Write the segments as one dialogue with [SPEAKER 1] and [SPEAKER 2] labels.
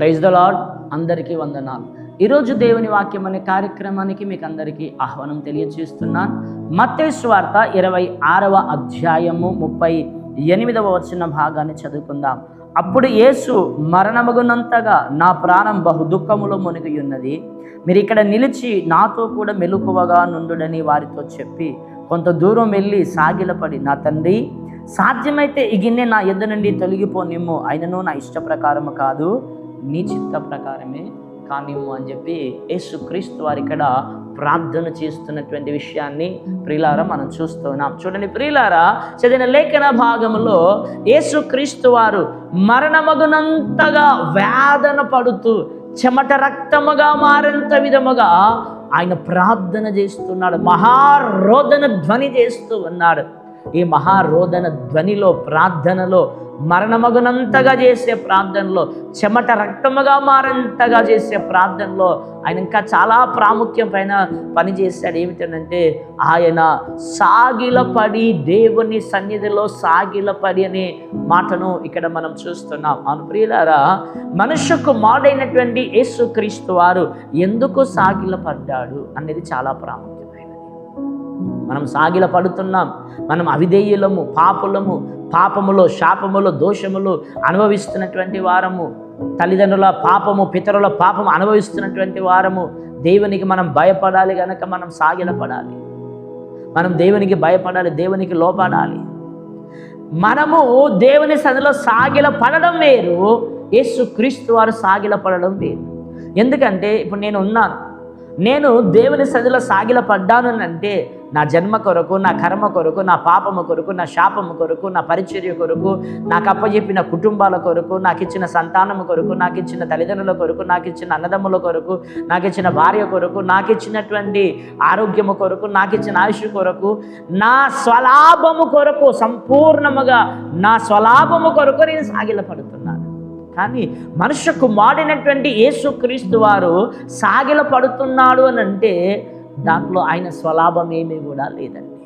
[SPEAKER 1] Praise the lord అందరికీ వందనాలు. ఈరోజు దేవుని వాక్యం అనే కార్యక్రమానికి మీకు అందరికీ ఆహ్వానం తెలియజేస్తున్నాను మత్తయి వార్త ఇరవై ఆరవ అధ్యాయము ముప్పై ఎనిమిదవ వచ్చిన భాగాన్ని చదువుకుందాం. అప్పుడు యేసు మరణమగునంతగా నా ప్రాణం బహు దుఃఖములో మునిగి ఉన్నది. మీరు ఇక్కడ నిలిచి నాతో కూడా మెలకువగా నుండుడని వారితో చెప్పి కొంత దూరం వెళ్ళి సాగిలపడి నా తండ్రి సాధ్యమైతే ఈ గిన్నె నా ఎద్ద నుండి తొలగిపోనిమ్ము అయినను నా ఇష్ట ప్రకారము కాదు. నీ చిత్త ప్రకారమే కానీ అని చెప్పి యేసుక్రీస్తు వారు ఇక్కడ ప్రార్థన చేస్తున్నటువంటి విషయాన్ని ప్రియులారా మనం చూస్తున్నాం చూడండి ప్రియులారా చదివిన లేఖన భాగంలో యేసుక్రీస్తు వారు మరణమగునంతగా వేదన పడుతూ చెమట రక్తముగా మారేంత విధముగా ఆయన ప్రార్థన చేస్తున్నాడు. మహారోదన ధ్వని చేస్తూ ఉన్నాడు. ఈ మహారోదన ధ్వనిలో ప్రార్థనలో మరణమగునంతగా చేసే ప్రార్థనలో చెమట రక్తముగా మారంతగా చేసే ప్రార్థనలో ఆయన ఇంకా చాలా ప్రాముఖ్యం పైన పని చేశాడు ఏమిటంటే ఆయన సాగిలపడి దేవుని సన్నిధిలో సాగిలపడి అనే మాటను ఇక్కడ మనం చూస్తున్నాం. అవును ప్రియులారా మాడైనటువంటి యేసుక్రీస్తు వారు ఎందుకు సాగిలపడ్డాడు అనేది చాలా ప్రాముఖ్యం. మనం సాగిల పడుతున్నాం. మనం అవిధేయులము పాపులము పాపములో శాపములో దోషములు అనుభవిస్తున్నటువంటి వారము. తల్లిదండ్రుల పాపము పితరుల పాపము అనుభవిస్తున్నటువంటి వారము. దేవునికి మనం భయపడాలి కనుక మనం సాగిలపడాలి మనం దేవునికి భయపడాలి దేవునికి లోపడాలి మనము దేవుని సదిలో సాగిల పడడం వేరు. యేసు క్రీస్తు వారు సాగిల పడడం వేరు. ఎందుకంటే ఇప్పుడు నేను ఉన్నాను. నేను దేవుని సదిలో సాగిల పడ్డాను అంటే నా జన్మ కొరకు నా కర్మ కొరకు నా పాపము కొరకు నా శాపము కొరకు నా పరిచర్య కొరకు నాకు అప్పచెప్పిన కుటుంబాల కొరకు నాకు ఇచ్చిన సంతానము కొరకు నాకు ఇచ్చిన తల్లిదండ్రుల కొరకు నాకు ఇచ్చిన అన్నదమ్ముల కొరకు నాకు ఇచ్చిన భార్య కొరకు నాకు ఇచ్చినటువంటి ఆరోగ్యము కొరకు నాకు ఇచ్చిన ఆయుష్ కొరకు నా స్వలాభము కొరకు సంపూర్ణముగా నా స్వలాభము కొరకు నేను సాగిలపడుతున్నాను. కానీ మనుషుకు మాడినటువంటి యేసుక్రీస్తు వారు సాగిల పడుతున్నాడు అని అంటే దాంట్లో ఆయన స్వలాభం ఏమీ కూడా లేదండి.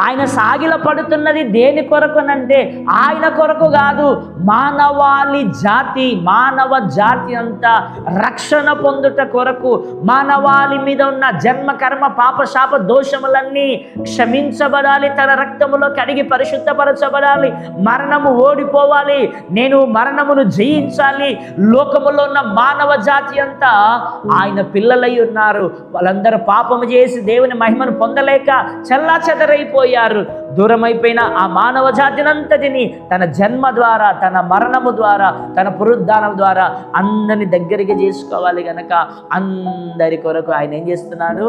[SPEAKER 1] ఆయన సాగిల పడుతున్నది దేని కొరకునంటే ఆయన కొరకు కాదు మానవాళి జాతి మానవ జాతి అంతా రక్షణ పొందుట కొరకు మానవాళి మీద ఉన్న జన్మ కర్మ పాప శాప దోషములన్నీ క్షమించబడాలి తన రక్తములో కడిగి పరిశుద్ధపరచబడాలి మరణము ఓడిపోవాలి నేను మరణమును జయించాలి లోకములో ఉన్న మానవ జాతి అంతా ఆయన పిల్లలై ఉన్నారు. వాళ్ళందరూ పాపము చేసి దేవుని మహిమను పొందలేక చల్లా దూరమైపోయారు దూరమైపోయిన ఆ మానవ జాతినంతటిని తన జన్మ ద్వారా తన మరణము ద్వారా తన పునరుద్ధానం ద్వారా అందరిని దగ్గరికి చేసుకోవాలి గనక అందరి కొరకు ఆయన ఏం చేస్తున్నాడు?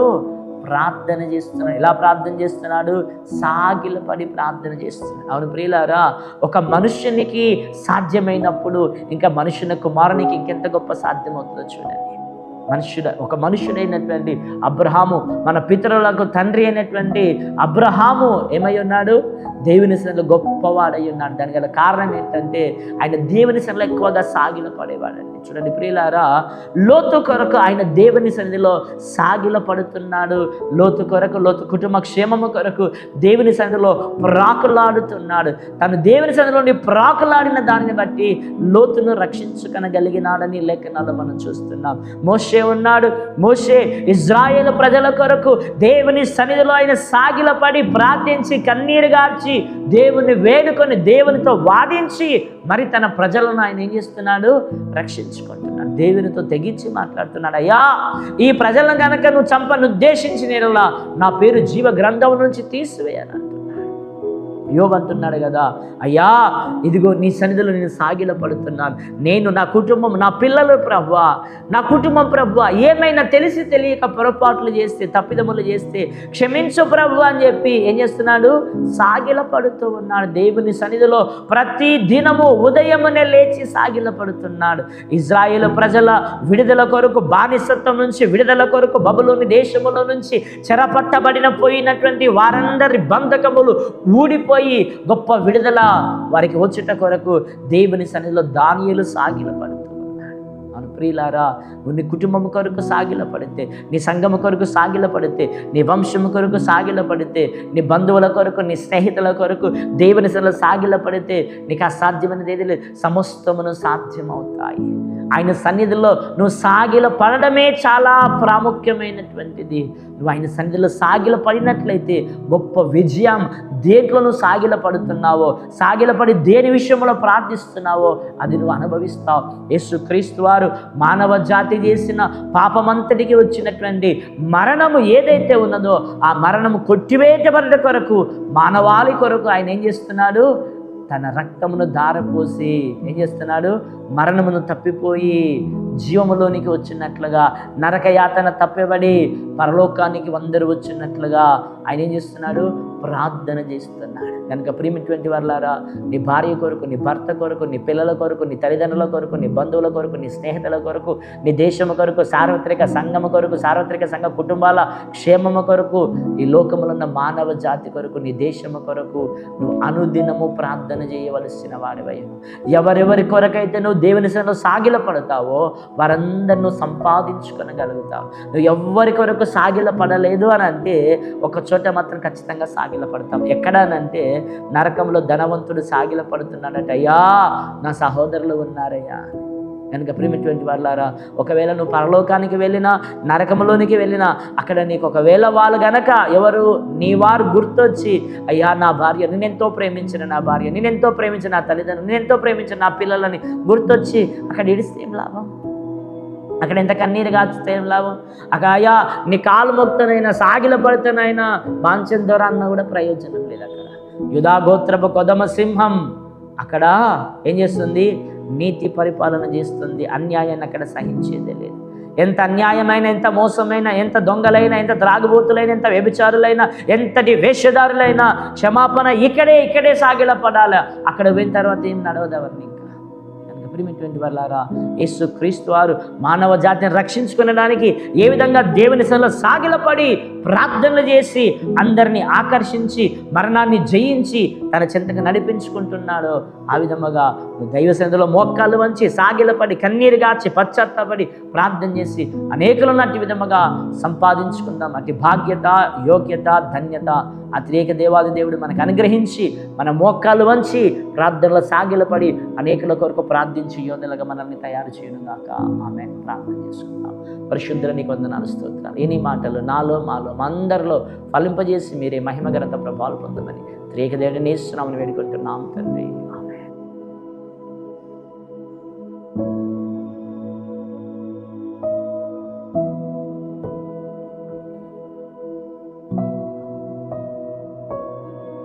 [SPEAKER 1] ప్రార్థన చేస్తున్నాడు. ఎలా ప్రార్థన చేస్తున్నాడు? సాగిలపడి ప్రార్థన చేస్తున్నాడు. అవును ప్రియులారా ఒక మనుష్యునికి సాధ్యమైనప్పుడు ఇంకా మనుషుని కుమారునికి ఇంకెంత గొప్ప సాధ్యమవుతుందో చూడండి. మనుష్యుడ ఒక మనుషుడైనటువంటి అబ్రహాము మన పితరులకు తండ్రి అయినటువంటి అబ్రహాము ఏమై ఉన్నాడు? దేవుని సన్నిధిలో గొప్పవాడై ఉన్నాడు దానికి గల కారణం ఏంటంటే ఆయన దేవుని సన్నిధిలో ఎక్కువగా సాగిల పడేవాడండి. చూడండి ప్రియులారా లోతు కొరకు ఆయన దేవుని సన్నిధిలో సాగిల పడుతున్నాడు. లోతు కొరకు లోతు కుటుంబ క్షేమము కొరకు దేవుని సన్నిధిలో ప్రాకులాడుతున్నాడు. తను దేవుని సన్నిధిలోని ప్రాకులాడిన దానిని బట్టి లోతును రక్షించుకనగలిగినాడని లేఖనాలు మనం చూస్తున్నాం. మోషే ఉన్నాడు. మోషే ఇజ్రాయేల్ ప్రజల కొరకు దేవుని సన్నిధిలో ఆయన సాగిలపడి ప్రార్థించి కన్నీరు గార్చి దేవుని వేడుకొని దేవునితో వాదించి మరి తన ప్రజలను ఆయన ఏం చేస్తున్నాడు? రక్షించుకుంటున్నాడు. దేవునితో తెగించి మాట్లాడుతున్నాడు. అయ్యా ఈ ప్రజలను కనుక నువ్వు చంపను ఉద్దేశించిన నా పేరు జీవ గ్రంథం నుంచి తీసివేయాలంటున్నాడు యోగ అంటున్నాడు కదా. అయ్యా ఇదిగో నీ సన్నిధిలో నేను సాగిల పడుతున్నాను నేను నా కుటుంబం నా పిల్లలు ప్రవ్వా నా కుటుంబం ప్రవ్వా ఏమైనా తెలిసి తెలియక పొరపాట్లు చేస్తే తప్పిదములు చేస్తే క్షమించు ప్రభు అని చెప్పి ఏం చేస్తున్నాడు? సాగిల పడుతూ ఉన్నాడు. దేవుని సన్నిధిలో ప్రతి దినము ఉదయమునే లేచి సాగిల పడుతున్నాడు ఇజ్రాయేల్ ప్రజల విడుదల కొరకు బానిసత్వం నుంచి విడుదల కొరకు బబులోని దేశములో నుంచి చెరపట్టబడిన పోయినటువంటి వారందరి బంధకములు ఊడిపోయి గొప్ప విడుదల వారికి వచ్చేట కొరకు దేవుని సన్నిధిలో దానియలు సాగిలపడుతుంది పడుతూ ఉన్నాడు ప్రియులారా నువ్వు నీ కుటుంబం కొరకు సాగిల పడితే నీ సంఘము కొరకు సాగిల పడితే నీ వంశము కొరకు సాగిల పడితే నీ బంధువుల కొరకు నీ స్నేహితుల కొరకు దేవుని సెల సాగిల పడితే నీకు అసాధ్యమైనది ఏది లేదు. సమస్తమును సాధ్యమవుతాయి. ఆయన సన్నిధిలో నువ్వు సాగిల పడడమే చాలా ప్రాముఖ్యమైనటువంటిది. నువ్వు ఆయన సన్నిధిలో సాగిల పడినట్లయితే గొప్ప విజయం దేంట్లో నువ్వు సాగిల పడుతున్నావో సాగిల పడి దేని విషయంలో ప్రార్థిస్తున్నావో అది నువ్వు అనుభవిస్తావు. యేసు క్రీస్తు వారు మానవ జాతి చేసిన పాపమంతటికి వచ్చినటువంటి మరణము ఏదైతే ఉన్నదో ఆ మరణము కొట్టివేయబడ్డ కొరకు మానవాళి కొరకు ఆయన ఏం చేస్తున్నాడు? తన రక్తమును దారపోసి ఏం చేస్తున్నాడు? మరణమును తప్పిపోయి జీవములోనికి వచ్చినట్లుగా నరకయాతన తప్పిబడి పరలోకానికి వందరు వచ్చినట్లుగా ఆయన ఏం చేస్తున్నాడు? ప్రార్థన చేస్తున్నాడు. కనుక ప్రియమైనటువంటి వాళ్ళారా నీ భార్య కొరకు నీ భర్త కొరకు నీ పిల్లల కొరకు నీ తల్లిదండ్రుల కొరకు నీ బంధువుల కొరకు నీ స్నేహితుల కొరకు నీ దేశము కొరకు సార్వత్రిక సంఘము కొరకు సార్వత్రిక సంఘ కుటుంబాల క్షేమము కొరకు ఈ లోకములున్న మానవ జాతి కొరకు నీ దేశము కొరకు నువ్వు అనుదినము ప్రార్థన చేయవలసిన వాడివై ఎవరెవరి కొరకైతే నువ్వు దేవుని సేవలో సాగిల పడతావో వారందరిని నువ్వు సంపాదించుకొనగలుగుతావు. నువ్వు ఎవరి కొరకు సాగిల పడలేదు అని అంటే ఒక చోట మాత్రం ఖచ్చితంగా సాగిల పడతావు. ఎక్కడనంటే నరకంలో ధనవంతుడు సాగిల పడుతున్నాడట. అయ్యా నా సహోదరులు ఉన్నారయ్యా. కనుక ప్రిమిటువంటి వాళ్ళారా ఒకవేళ నువ్వు పరలోకానికి వెళ్ళినా నరకంలోనికి వెళ్ళినా అక్కడ నీకు ఒకవేళ వాళ్ళు గనక ఎవరు నీ వారు గుర్తొచ్చి అయ్యా నా భార్య నేనెంతో ప్రేమించిన నా భార్య నేనెంతో ప్రేమించిన నా తల్లిదండ్రులు నేనెంతో ప్రేమించిన నా పిల్లలని గుర్తొచ్చి అక్కడ ఇడిస్తే ఏం లాభం? అక్కడ ఎంత కన్నీరు కాచితే ఏం లాభం అకాయా నీ కాలు మొక్తనైనా సాగిల పడితేనైనా మాంసం ద్వారా అన్న కూడా ప్రయోజనం లేదు అక్కడ. యుధా గోత్రపు కొదమ సింహం అక్కడ ఏం చేస్తుంది? నీతి పరిపాలన చేస్తుంది. అన్యాయాన్ని అక్కడ సహించేదే లేదు. ఎంత అన్యాయమైన ఎంత మోసమైన ఎంత దొంగలైన ఎంత త్రాగుబోతులైన ఎంత వ్యభిచారులైన ఎంతటి వేషధారులైన క్షమాపణ ఇక్కడే ఇక్కడే సాగిల పడాలి అక్కడ పోయిన తర్వాత ఏం నడవదు ప్రియమైనటువంటి వారులారా? యేసు క్రీస్తు వారు మానవ జాతిని రక్షించుకునడానికి ఏ విధంగా దేవుని సభలో సాగిలపడి ప్రార్థనలు చేసి అందరినీ ఆకర్షించి మరణాన్ని జయించి తన చింతకు నడిపించుకుంటున్నాడో ఆ విధముగా దైవ సన్నిధిలో మోక్కాలు వంచి సాగిలపడి కన్నీరు గాచి పశ్చాత్తపడి ప్రార్థన చేసి అనేకులను అట్టి విధముగా సంపాదించుకుందాం. అటు భాగ్యత యోగ్యత ధన్యత అతిరేక దేవాది దేవుడు మనకు అనుగ్రహించి మన మోక్కాలు వంచి ప్రార్థనలో సాగిలపడి అనేకుల కొరకు ప్రార్థించి యోధులుగా మనల్ని తయారు చేయను గాక. ఆమె ప్రార్థన చేసుకుందాం. పరిశుద్ధుల నీకు వందనాలు స్తోత్రాలు. ఎన్ని మాటలు నాలో మాలో మా అందరిలో ఫలింపజేసి మీరే మహిమగరత ప్రభావాలు పొందమని త్రేక దేవుడిని వేడుకుంటున్నాం తండ్రి.